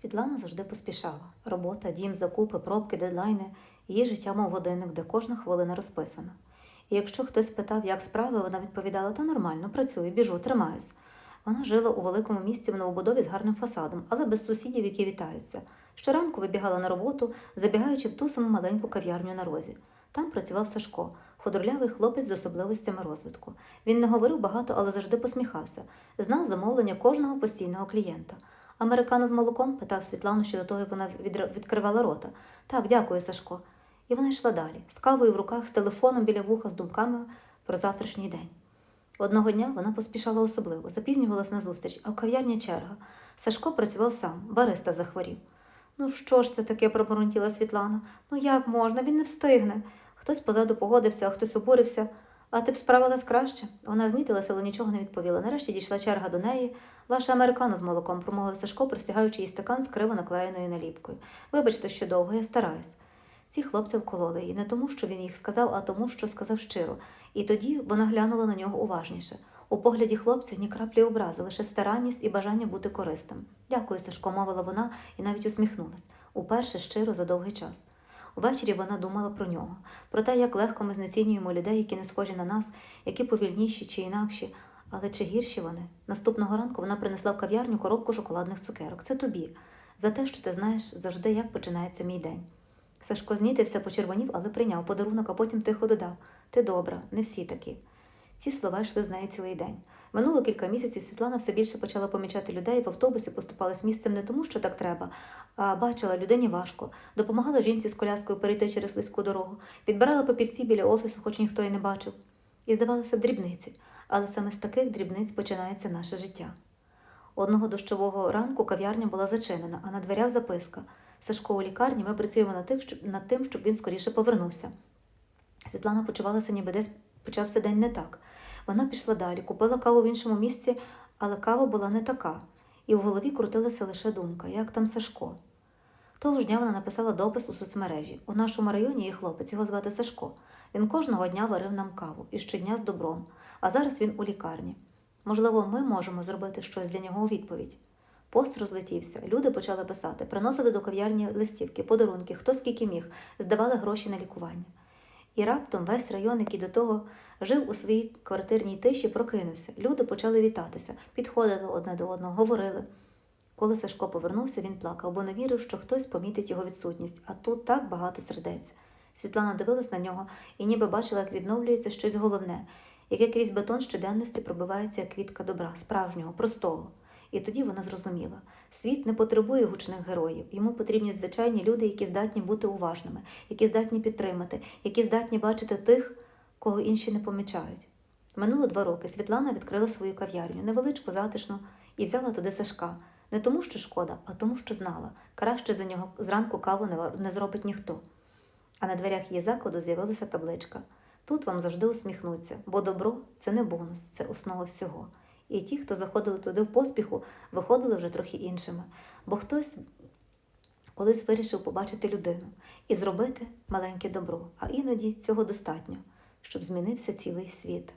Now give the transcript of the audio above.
Світлана завжди поспішала. Робота, дім, закупи, пробки, дедлайни. Її життя мов годинник, де кожна хвилина розписана. І якщо хтось питав, як справи, вона відповідала: та нормально, працюю, біжу, тримаюсь. Вона жила у великому місті в новобудові з гарним фасадом, але без сусідів, які вітаються. Щоранку вибігала на роботу, забігаючи в ту саму маленьку кав'ярню на розі. Там працював Сашко, худорлявий хлопець з особливостями розвитку. Він не говорив багато, але завжди посміхався, знав замовлення кожного постійного клієнта. Американо з молоком питав Світлану ще до того, як вона відкривала рота. Так, дякую, Сашко. І вона йшла далі, з кавою в руках, з телефоном біля вуха, з думками про завтрашній день. Одного дня вона поспішала особливо, запізнювалась на зустріч, а в кав'ярні черга. Сашко працював сам, бариста захворів. Ну що ж це таке, пробормотіла Світлана. Ну як можна, він не встигне. Хтось позаду погодився, а хтось обурився. А ти б справилась краще. Вона знітилася, але нічого не відповіла. Нарешті дійшла черга до неї. Ваше американо з молоком, промовив Сашко, простягаючи їй стакан з криво наклеєною наліпкою. Вибачте, що довго, я стараюсь. Ці хлопці вкололи її не тому, що він їх сказав, а тому, що сказав щиро. І тоді вона глянула на нього уважніше. У погляді хлопця ні краплі образи, лише старанність і бажання бути корисним. Дякую, Сашко, мовила вона і навіть усміхнулась. Уперше щиро за довгий час. Увечері вона думала про нього, про те, як легко ми знецінюємо людей, які не схожі на нас, які повільніші чи інакші. Але чи гірші вони? Наступного ранку вона принесла в кав'ярню коробку шоколадних цукерок. Це тобі, за те, що ти знаєш завжди, як починається мій день. Сашко знітився, почервонів, але прийняв подарунок, а потім тихо додав Ти добра, не всі такі. Ці слова йшли з нею цілий день. Минуло кілька місяців Світлана все більше почала помічати людей в автобусі, поступалась місцем не тому, що так треба, а бачила людині важко, допомагала жінці з коляскою перейти через слизьку дорогу, підбирала папірці біля офісу, хоч ніхто й не бачив. І здавалося б, дрібниці, але саме з таких дрібниць починається наше життя. Одного дощового ранку кав'ярня була зачинена, а на дверях записка. Сашко у лікарні ми працюємо над тим, щоб він скоріше повернувся. Світлана почувалася, ніби десь почався день не так. Вона пішла далі, купила каву в іншому місці, але кава була не така, і в голові крутилася лише думка, як там Сашко. Того ж дня вона написала допис у соцмережі. У нашому районі є хлопець, його звати Сашко. Він кожного дня варив нам каву і щодня з добром, а зараз він у лікарні. Можливо, ми можемо зробити щось для нього у відповідь. Пост розлетівся, люди почали писати, приносили до кав'ярні листівки, подарунки, хто скільки міг, здавали гроші на лікування. І раптом весь район, який до того жив у своїй квартирній тиші, прокинувся. Люди почали вітатися, підходили одне до одного, говорили. Коли Сашко повернувся, він плакав, бо не вірив, що хтось помітить його відсутність, а тут так багато сердець. Світлана дивилась на нього і ніби бачила, як відновлюється щось головне, яке крізь бетон щоденності пробивається як квітка добра, справжнього, простого. І тоді вона зрозуміла: світ не потребує гучних героїв. Йому потрібні звичайні люди, які здатні бути уважними, які здатні підтримати, які здатні бачити тих, кого інші не помічають. Минуло два роки Світлана відкрила свою кав'ярню, невеличку, затишну, і взяла туди Сашка. Не тому, що шкода, а тому, що знала, краще за нього зранку каву не, зробить ніхто. А на дверях її закладу з'явилася табличка. Тут вам завжди усміхнуться, бо добро це не бонус, це основа всього. І ті, хто заходили туди в поспіху, виходили вже трохи іншими, бо хтось колись вирішив побачити людину і зробити маленьке добро, а іноді цього достатньо, щоб змінився цілий світ.